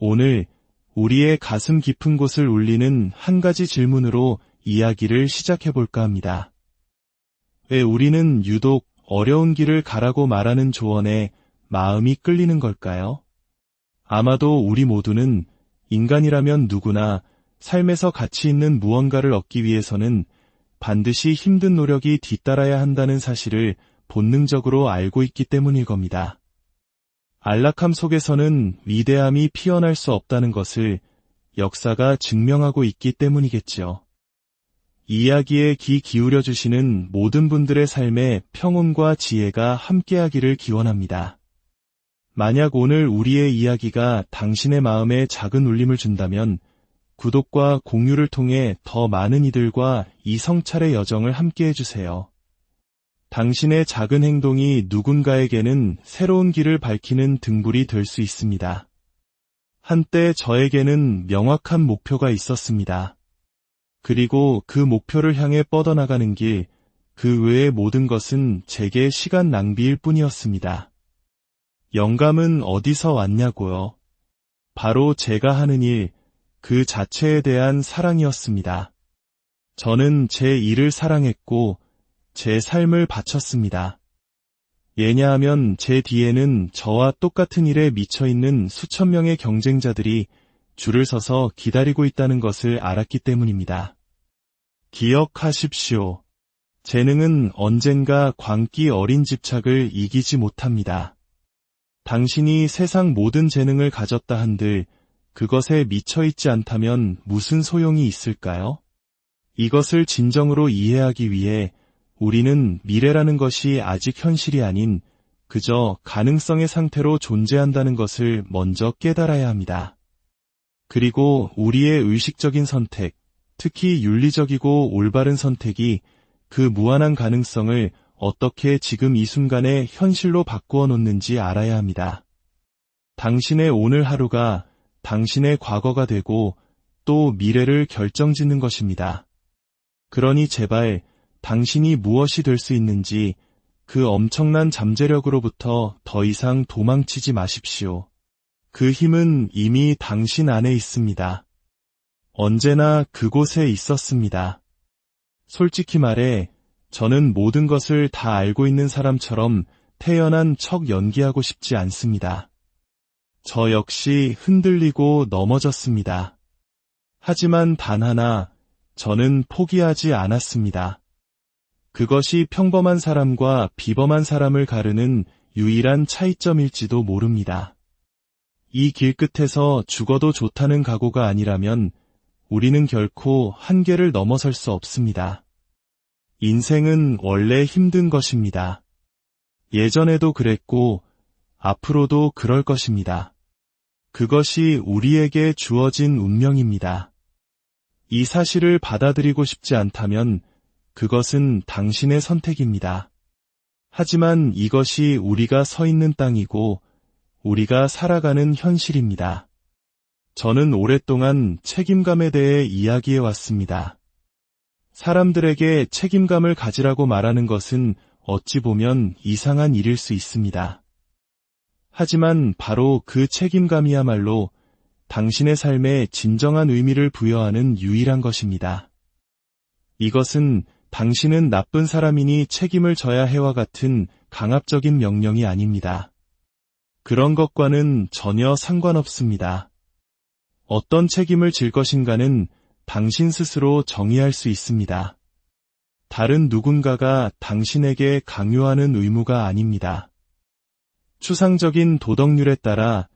오늘 우리의 가슴 깊은 곳을 울리는 한 가지 질문으로 이야기를 시작해 볼까 합니다. 왜 우리는 유독 어려운 길을 가라고 말하는 조언에 마음이 끌리는 걸까요? 아마도 우리 모두는 인간이라면 누구나 삶에서 가치 있는 무언가를 얻기 위해서는 반드시 힘든 노력이 뒤따라야 한다는 사실을 본능적으로 알고 있기 때문일 겁니다. 안락함 속에서는 위대함이 피어날 수 없다는 것을 역사가 증명하고 있기 때문이겠지요. 이야기에 귀 기울여 주시는 모든 분들의 삶에 평온과 지혜가 함께하기를 기원합니다. 만약 오늘 우리의 이야기가 당신의 마음에 작은 울림을 준다면 구독과 공유를 통해 더 많은 이들과 이 성찰의 여정을 함께 해 주세요. 당신의 작은 행동이 누군가에게는 새로운 길을 밝히는 등불이 될 수 있습니다. 한때 저에게는 명확한 목표가 있었습니다. 그리고 그 목표를 향해 뻗어나가는 길, 그 외의 모든 것은 제게 시간 낭비일 뿐이었습니다. 영감은 어디서 왔냐고요? 바로 제가 하는 일, 그 자체에 대한 사랑이었습니다. 저는 제 일을 사랑했고 제 삶을 바쳤습니다. 예냐하면 제 뒤에는 저와 똑같은 일에 미쳐있는 수천 명의 경쟁자들이 줄을 서서 기다리고 있다는 것을 알았기 때문입니다. 기억하십시오. 재능은 언젠가 광기 어린 집착을 이기지 못합니다. 당신이 세상 모든 재능을 가졌다 한들 그것에 미쳐있지 않다면 무슨 소용이 있을까요? 이것을 진정으로 이해하기 위해 우리는 미래라는 것이 아직 현실이 아닌 그저 가능성의 상태로 존재한다는 것을 먼저 깨달아야 합니다. 그리고 우리의 의식적인 선택, 특히 윤리적이고 올바른 선택이 그 무한한 가능성을 어떻게 지금 이 순간에 현실로 바꾸어 놓는지 알아야 합니다. 당신의 오늘 하루가 당신의 과거가 되고 또 미래를 결정짓는 것입니다. 그러니 제발 당신이 무엇이 될 수 있는지 그 엄청난 잠재력으로부터 더 이상 도망치지 마십시오. 그 힘은 이미 당신 안에 있습니다. 언제나 그곳에 있었습니다. 솔직히 말해 저는 모든 것을 다 알고 있는 사람처럼 태연한 척 연기하고 싶지 않습니다. 저 역시 흔들리고 넘어졌습니다. 하지만 단 하나, 저는 포기하지 않았습니다. 그것이 평범한 사람과 비범한 사람을 가르는 유일한 차이점일지도 모릅니다. 이 길 끝에서 죽어도 좋다는 각오가 아니라면 우리는 결코 한계를 넘어설 수 없습니다. 인생은 원래 힘든 것입니다. 예전에도 그랬고 앞으로도 그럴 것입니다. 그것이 우리에게 주어진 운명입니다. 이 사실을 받아들이고 싶지 않다면 그것은 당신의 선택입니다. 하지만 이것이 우리가 서 있는 땅이고 우리가 살아가는 현실입니다. 저는 오랫동안 책임감에 대해 이야기해 왔습니다. 사람들에게 책임감을 가지라고 말하는 것은 어찌 보면 이상한 일일 수 있습니다. 하지만 바로 그 책임감이야말로 당신의 삶에 진정한 의미를 부여하는 유일한 것입니다. 이것은 당신은 나쁜 사람이니 책임을 져야 해와 같은 강압적인 명령이 아닙니다. 그런 것과는 전혀 상관없습니다. 어떤 책임을 질 것인가는 당신 스스로 정의할 수 있습니다. 다른 누군가가 당신에게 강요하는 의무가 아닙니다. 추상적인 도덕률에 따라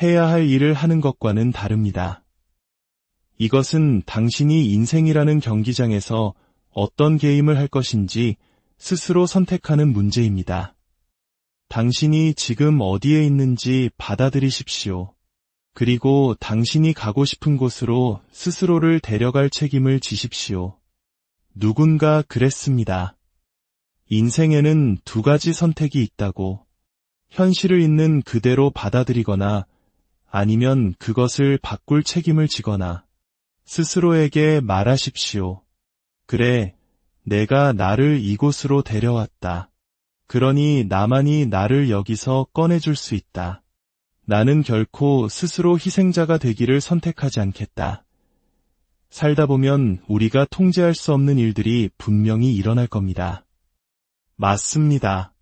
해야 할 일을 하는 것과는 다릅니다. 이것은 당신이 인생이라는 경기장에서 어떤 게임을 할 것인지 스스로 선택하는 문제입니다. 당신이 지금 어디에 있는지 받아들이십시오. 그리고 당신이 가고 싶은 곳으로 스스로를 데려갈 책임을 지십시오. 누군가 그랬습니다. 인생에는 두 가지 선택이 있다고. 현실을 있는 그대로 받아들이거나 아니면 그것을 바꿀 책임을 지거나 스스로에게 말하십시오. 그래, 내가 나를 이곳으로 데려왔다. 그러니 나만이 나를 여기서 꺼내줄 수 있다. 나는 결코 스스로 희생자가 되기를 선택하지 않겠다. 살다 보면 우리가 통제할 수 없는 일들이 분명히 일어날 겁니다. 맞습니다.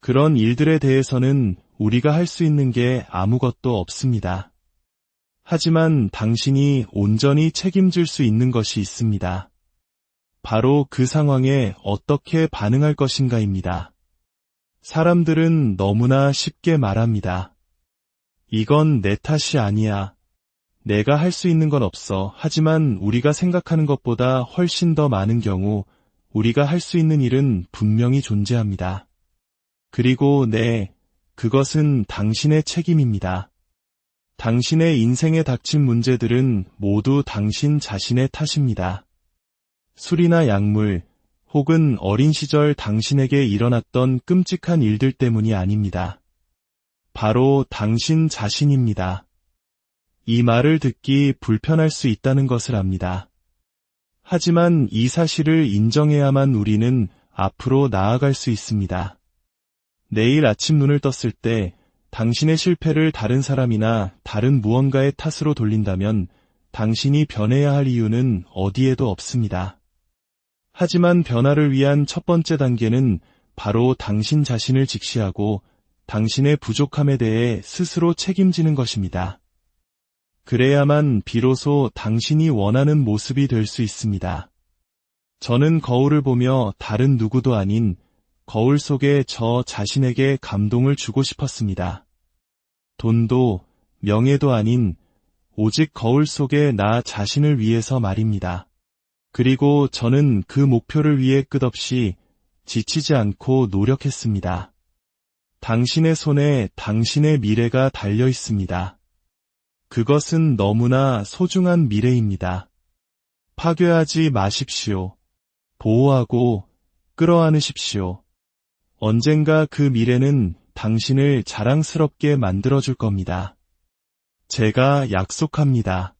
그런 일들에 대해서는 우리가 할 수 있는 게 아무것도 없습니다. 하지만 당신이 온전히 책임질 수 있는 것이 있습니다. 바로 그 상황에 어떻게 반응할 것인가입니다. 사람들은 너무나 쉽게 말합니다. 이건 내 탓이 아니야. 내가 할 수 있는 건 없어. 하지만 우리가 생각하는 것보다 훨씬 더 많은 경우 우리가 할 수 있는 일은 분명히 존재합니다. 그리고 네, 그것은 당신의 책임입니다. 당신의 인생에 닥친 문제들은 모두 당신 자신의 탓입니다. 술이나 약물, 혹은 어린 시절 당신에게 일어났던 끔찍한 일들 때문이 아닙니다. 바로 당신 자신입니다. 이 말을 듣기 불편할 수 있다는 것을 압니다. 하지만 이 사실을 인정해야만 우리는 앞으로 나아갈 수 있습니다. 내일 아침 눈을 떴을 때 당신의 실패를 다른 사람이나 다른 무언가의 탓으로 돌린다면 당신이 변해야 할 이유는 어디에도 없습니다. 하지만 변화를 위한 첫 번째 단계는 바로 당신 자신을 직시하고 당신의 부족함에 대해 스스로 책임지는 것입니다. 그래야만 비로소 당신이 원하는 모습이 될 수 있습니다. 저는 거울을 보며 다른 누구도 아닌 거울 속에 저 자신에게 감동을 주고 싶었습니다. 돈도 명예도 아닌 오직 거울 속에 나 자신을 위해서 말입니다. 그리고 저는 그 목표를 위해 끝없이 지치지 않고 노력했습니다. 당신의 손에 당신의 미래가 달려 있습니다. 그것은 너무나 소중한 미래입니다. 파괴하지 마십시오. 보호하고 끌어안으십시오. 언젠가 그 미래는 당신을 자랑스럽게 만들어줄 겁니다. 제가 약속합니다.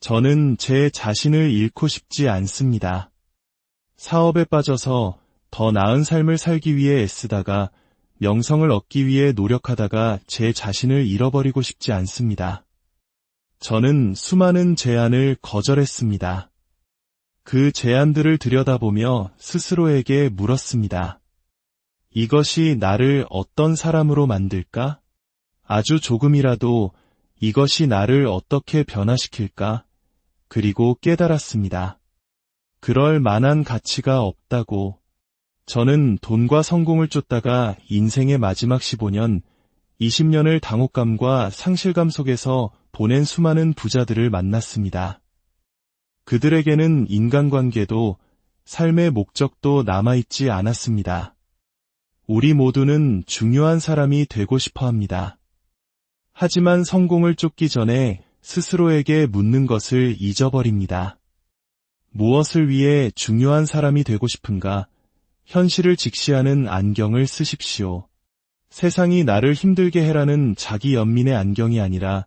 저는 제 자신을 잃고 싶지 않습니다. 사업에 빠져서 더 나은 삶을 살기 위해 애쓰다가 명성을 얻기 위해 노력하다가 제 자신을 잃어버리고 싶지 않습니다. 저는 수많은 제안을 거절했습니다. 그 제안들을 들여다보며 스스로에게 물었습니다. 이것이 나를 어떤 사람으로 만들까? 아주 조금이라도 이것이 나를 어떻게 변화시킬까? 그리고 깨달았습니다. 그럴 만한 가치가 없다고. 저는 돈과 성공을 쫓다가 인생의 마지막 15년, 20년을 당혹감과 상실감 속에서 보낸 수많은 부자들을 만났습니다. 그들에게는 인간관계도 삶의 목적도 남아있지 않았습니다. 우리 모두는 중요한 사람이 되고 싶어 합니다. 하지만 성공을 쫓기 전에 스스로에게 묻는 것을 잊어버립니다. 무엇을 위해 중요한 사람이 되고 싶은가? 현실을 직시하는 안경을 쓰십시오. 세상이 나를 힘들게 해라는 자기 연민의 안경이 아니라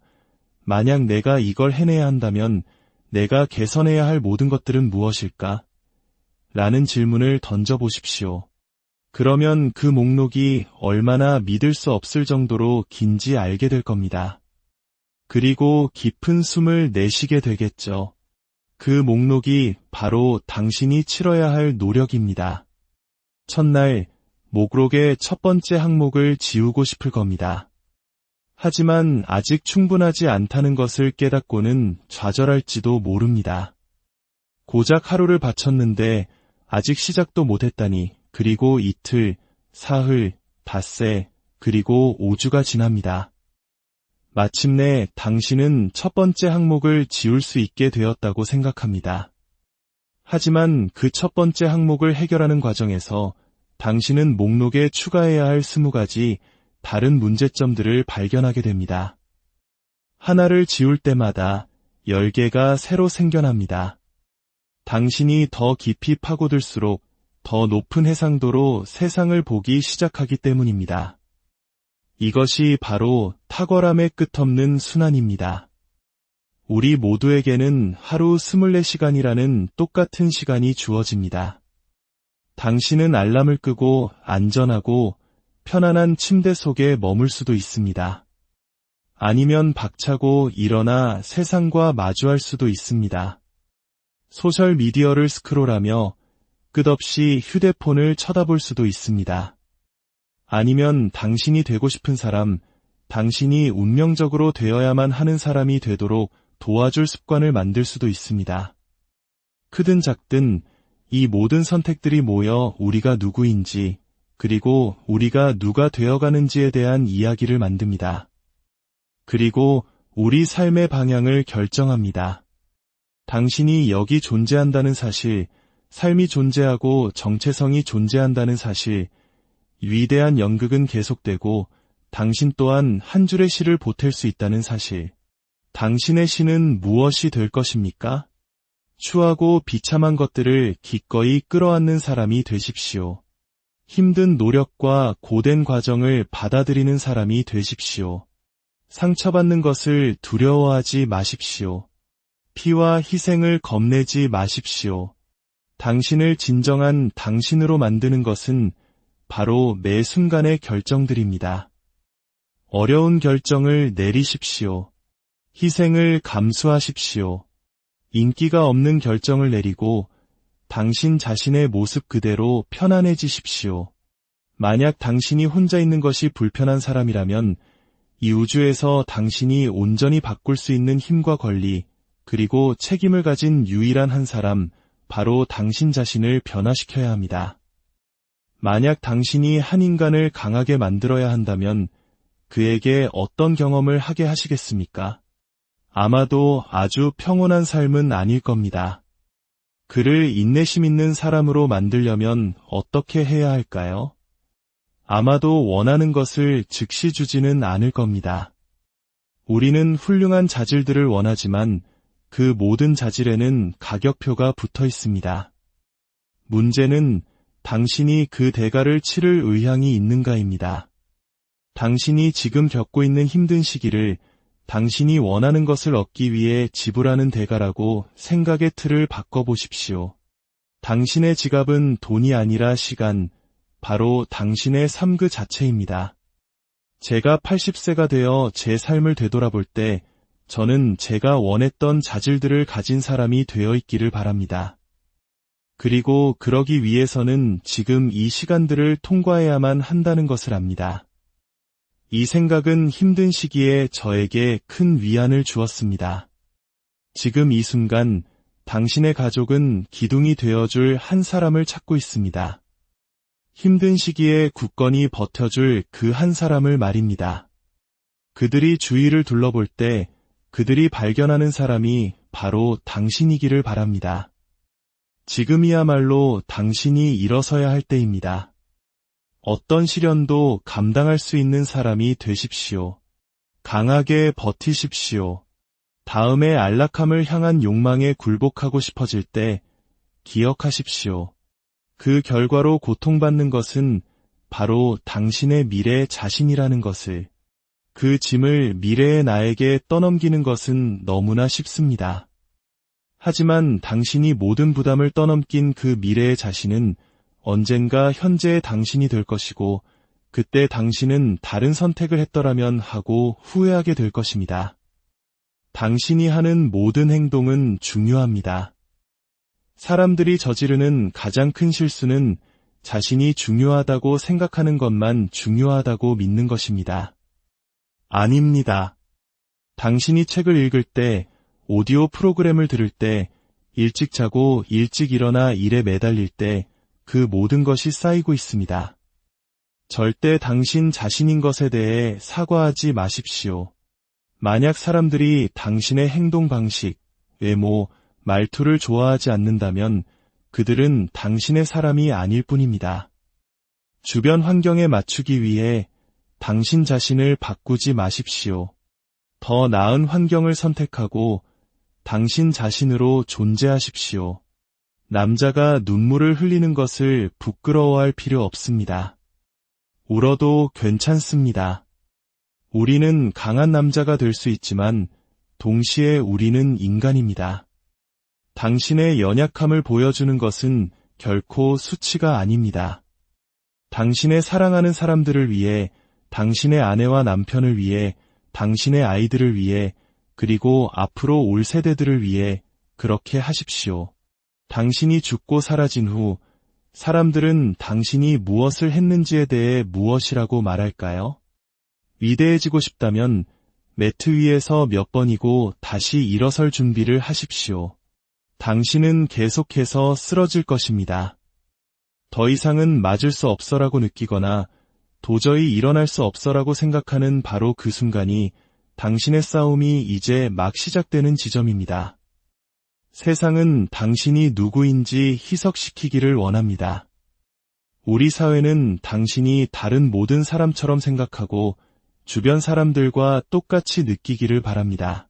만약 내가 이걸 해내야 한다면 내가 개선해야 할 모든 것들은 무엇일까? 라는 질문을 던져보십시오. 그러면 그 목록이 얼마나 믿을 수 없을 정도로 긴지 알게 될 겁니다. 그리고 깊은 숨을 내쉬게 되겠죠. 그 목록이 바로 당신이 치러야 할 노력입니다. 첫날, 목록의 첫 번째 항목을 지우고 싶을 겁니다. 하지만 아직 충분하지 않다는 것을 깨닫고는 좌절할지도 모릅니다. 고작 하루를 바쳤는데 아직 시작도 못했다니 그리고 이틀, 사흘, 닷새, 그리고 5주가 지납니다. 마침내 당신은 첫 번째 항목을 지울 수 있게 되었다고 생각합니다. 하지만 그 첫 번째 항목을 해결하는 과정에서 당신은 목록에 추가해야 할 20가지 다른 문제점들을 발견하게 됩니다. 하나를 지울 때마다 10개가 새로 생겨납니다. 당신이 더 깊이 파고들수록 더 높은 해상도로 세상을 보기 시작하기 때문입니다. 이것이 바로 탁월함의 끝없는 순환입니다. 우리 모두에게는 하루 24시간이라는 똑같은 시간이 주어집니다. 당신은 알람을 끄고 안전하고 편안한 침대 속에 머물 수도 있습니다. 아니면 박차고 일어나 세상과 마주할 수도 있습니다. 소셜 미디어를 스크롤하며 끝없이 휴대폰을 쳐다볼 수도 있습니다. 아니면 당신이 되고 싶은 사람, 당신이 운명적으로 되어야만 하는 사람이 되도록 도와줄 습관을 만들 수도 있습니다. 크든 작든 이 모든 선택들이 모여 우리가 누구인지, 그리고 우리가 누가 되어가는지에 대한 이야기를 만듭니다. 그리고 우리 삶의 방향을 결정합니다. 당신이 여기 존재한다는 사실, 삶이 존재하고 정체성이 존재한다는 사실, 위대한 연극은 계속되고 당신 또한 한 줄의 시를 보탤 수 있다는 사실. 당신의 시는 무엇이 될 것입니까? 추하고 비참한 것들을 기꺼이 끌어안는 사람이 되십시오. 힘든 노력과 고된 과정을 받아들이는 사람이 되십시오. 상처받는 것을 두려워하지 마십시오. 피와 희생을 겁내지 마십시오. 당신을 진정한 당신으로 만드는 것은 바로 매 순간의 결정들입니다. 어려운 결정을 내리십시오. 희생을 감수하십시오. 인기가 없는 결정을 내리고 당신 자신의 모습 그대로 편안해지십시오. 만약 당신이 혼자 있는 것이 불편한 사람이라면 이 우주에서 당신이 온전히 바꿀 수 있는 힘과 권리, 그리고 책임을 가진 유일한 한 사람, 바로 당신 자신을 변화시켜야 합니다. 만약 당신이 한 인간을 강하게 만들어야 한다면 그에게 어떤 경험을 하게 하시겠습니까? 아마도 아주 평온한 삶은 아닐 겁니다. 그를 인내심 있는 사람으로 만들려면 어떻게 해야 할까요? 아마도 원하는 것을 즉시 주지는 않을 겁니다. 우리는 훌륭한 자질들을 원하지만 그 모든 자질에는 가격표가 붙어 있습니다. 문제는 당신이 그 대가를 치를 의향이 있는가입니다. 당신이 지금 겪고 있는 힘든 시기를 당신이 원하는 것을 얻기 위해 지불하는 대가라고 생각의 틀을 바꿔보십시오. 당신의 지갑은 돈이 아니라 시간, 바로 당신의 삶 그 자체입니다. 제가 80세가 되어 제 삶을 되돌아볼 때 저는 제가 원했던 자질들을 가진 사람이 되어 있기를 바랍니다. 그리고 그러기 위해서는 지금 이 시간들을 통과해야만 한다는 것을 압니다. 이 생각은 힘든 시기에 저에게 큰 위안을 주었습니다. 지금 이 순간 당신의 가족은 기둥이 되어줄 한 사람을 찾고 있습니다. 힘든 시기에 굳건히 버텨줄 그 한 사람을 말입니다. 그들이 주위를 둘러볼 때 그들이 발견하는 사람이 바로 당신이기를 바랍니다. 지금이야말로 당신이 일어서야 할 때입니다. 어떤 시련도 감당할 수 있는 사람이 되십시오. 강하게 버티십시오. 다음의 안락함을 향한 욕망에 굴복하고 싶어질 때 기억하십시오. 그 결과로 고통받는 것은 바로 당신의 미래 자신이라는 것을 그 짐을 미래의 나에게 떠넘기는 것은 너무나 쉽습니다. 하지만 당신이 모든 부담을 떠넘긴 그 미래의 자신은 언젠가 현재의 당신이 될 것이고 그때 당신은 다른 선택을 했더라면 하고 후회하게 될 것입니다. 당신이 하는 모든 행동은 중요합니다. 사람들이 저지르는 가장 큰 실수는 자신이 중요하다고 생각하는 것만 중요하다고 믿는 것입니다. 아닙니다. 당신이 책을 읽을 때 오디오 프로그램을 들을 때, 일찍 자고 일찍 일어나 일에 매달릴 때 그 모든 것이 쌓이고 있습니다. 절대 당신 자신인 것에 대해 사과하지 마십시오. 만약 사람들이 당신의 행동 방식, 외모, 말투를 좋아하지 않는다면 그들은 당신의 사람이 아닐 뿐입니다. 주변 환경에 맞추기 위해 당신 자신을 바꾸지 마십시오. 더 나은 환경을 선택하고 당신 자신으로 존재하십시오. 남자가 눈물을 흘리는 것을 부끄러워할 필요 없습니다. 울어도 괜찮습니다. 우리는 강한 남자가 될 수 있지만 동시에 우리는 인간입니다. 당신의 연약함을 보여주는 것은 결코 수치가 아닙니다. 당신의 사랑하는 사람들을 위해, 당신의 아내와 남편을 위해, 당신의 아이들을 위해, 그리고 앞으로 올 세대들을 위해 그렇게 하십시오. 당신이 죽고 사라진 후 사람들은 당신이 무엇을 했는지에 대해 무엇이라고 말할까요? 위대해지고 싶다면 매트 위에서 몇 번이고 다시 일어설 준비를 하십시오. 당신은 계속해서 쓰러질 것입니다. 더 이상은 맞을 수 없어라고 느끼거나 도저히 일어날 수 없어라고 생각하는 바로 그 순간이 당신의 싸움이 이제 막 시작되는 지점입니다. 세상은 당신이 누구인지 희석시키기를 원합니다. 우리 사회는 당신이 다른 모든 사람처럼 생각하고 주변 사람들과 똑같이 느끼기를 바랍니다.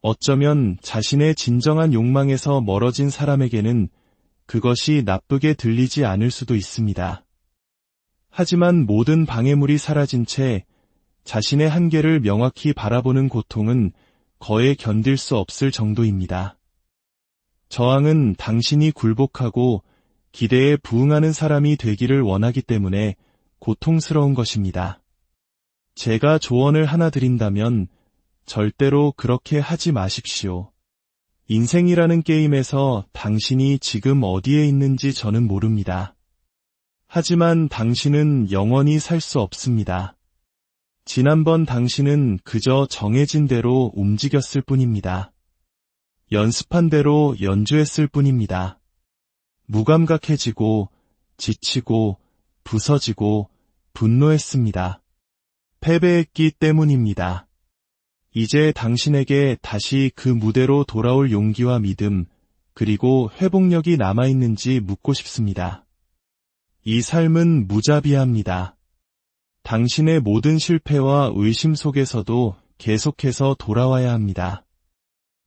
어쩌면 자신의 진정한 욕망에서 멀어진 사람에게는 그것이 나쁘게 들리지 않을 수도 있습니다. 하지만 모든 방해물이 사라진 채 자신의 한계를 명확히 바라보는 고통은 거의 견딜 수 없을 정도입니다. 저항은 당신이 굴복하고 기대에 부응하는 사람이 되기를 원하기 때문에 고통스러운 것입니다. 제가 조언을 하나 드린다면 절대로 그렇게 하지 마십시오. 인생이라는 게임에서 당신이 지금 어디에 있는지 저는 모릅니다. 하지만 당신은 영원히 살 수 없습니다. 지난번 당신은 그저 정해진 대로 움직였을 뿐입니다. 연습한 대로 연주했을 뿐입니다. 무감각해지고, 지치고, 부서지고, 분노했습니다. 패배했기 때문입니다. 이제 당신에게 다시 그 무대로 돌아올 용기와 믿음, 그리고 회복력이 남아있는지 묻고 싶습니다. 이 삶은 무자비합니다. 당신의 모든 실패와 의심 속에서도 계속해서 돌아와야 합니다.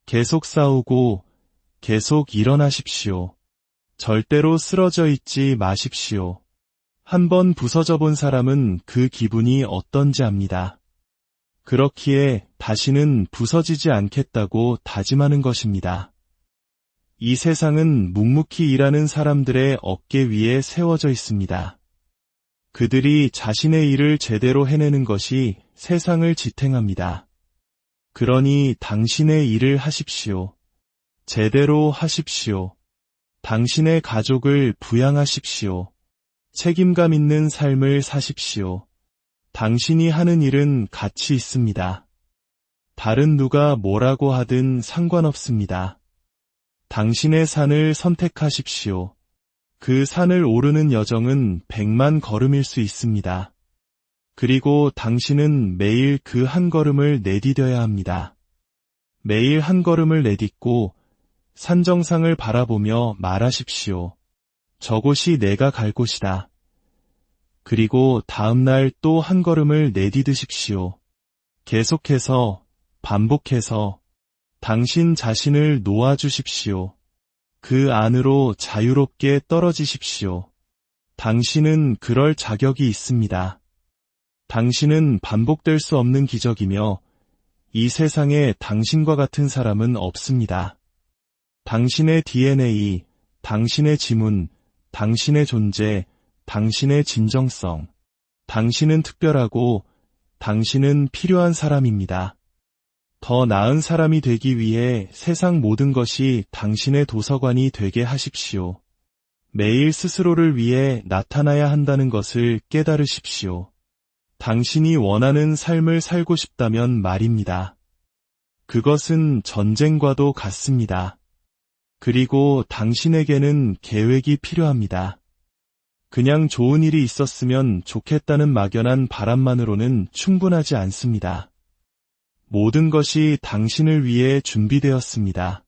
계속 싸우고 계속 일어나십시오. 절대로 쓰러져 있지 마십시오. 한번 부서져 본 사람은 그 기분이 어떤지 압니다. 그렇기에 다시는 부서지지 않겠다고 다짐하는 것입니다. 이 세상은 묵묵히 일하는 사람들의 어깨 위에 세워져 있습니다. 그들이 자신의 일을 제대로 해내는 것이 세상을 지탱합니다. 그러니 당신의 일을 하십시오. 제대로 하십시오. 당신의 가족을 부양하십시오. 책임감 있는 삶을 사십시오. 당신이 하는 일은 가치 있습니다. 다른 누가 뭐라고 하든 상관없습니다. 당신의 산을 선택하십시오. 그 산을 오르는 여정은 백만 걸음일 수 있습니다. 그리고 당신은 매일 그 한 걸음을 내디뎌야 합니다. 매일 한 걸음을 내딛고 산 정상을 바라보며 말하십시오. 저곳이 내가 갈 곳이다. 그리고 다음날 또 한 걸음을 내디드십시오. 계속해서, 반복해서 당신 자신을 놓아주십시오. 그 안으로 자유롭게 떨어지십시오. 당신은 그럴 자격이 있습니다. 당신은 반복될 수 없는 기적이며 이 세상에 당신과 같은 사람은 없습니다. 당신의 DNA, 당신의 지문, 당신의 존재, 당신의 진정성. 당신은 특별하고 당신은 필요한 사람입니다. 더 나은 사람이 되기 위해 세상 모든 것이 당신의 도서관이 되게 하십시오. 매일 스스로를 위해 나타나야 한다는 것을 깨달으십시오. 당신이 원하는 삶을 살고 싶다면 말입니다. 그것은 전쟁과도 같습니다. 그리고 당신에게는 계획이 필요합니다. 그냥 좋은 일이 있었으면 좋겠다는 막연한 바람만으로는 충분하지 않습니다. 모든 것이 당신을 위해 준비되었습니다.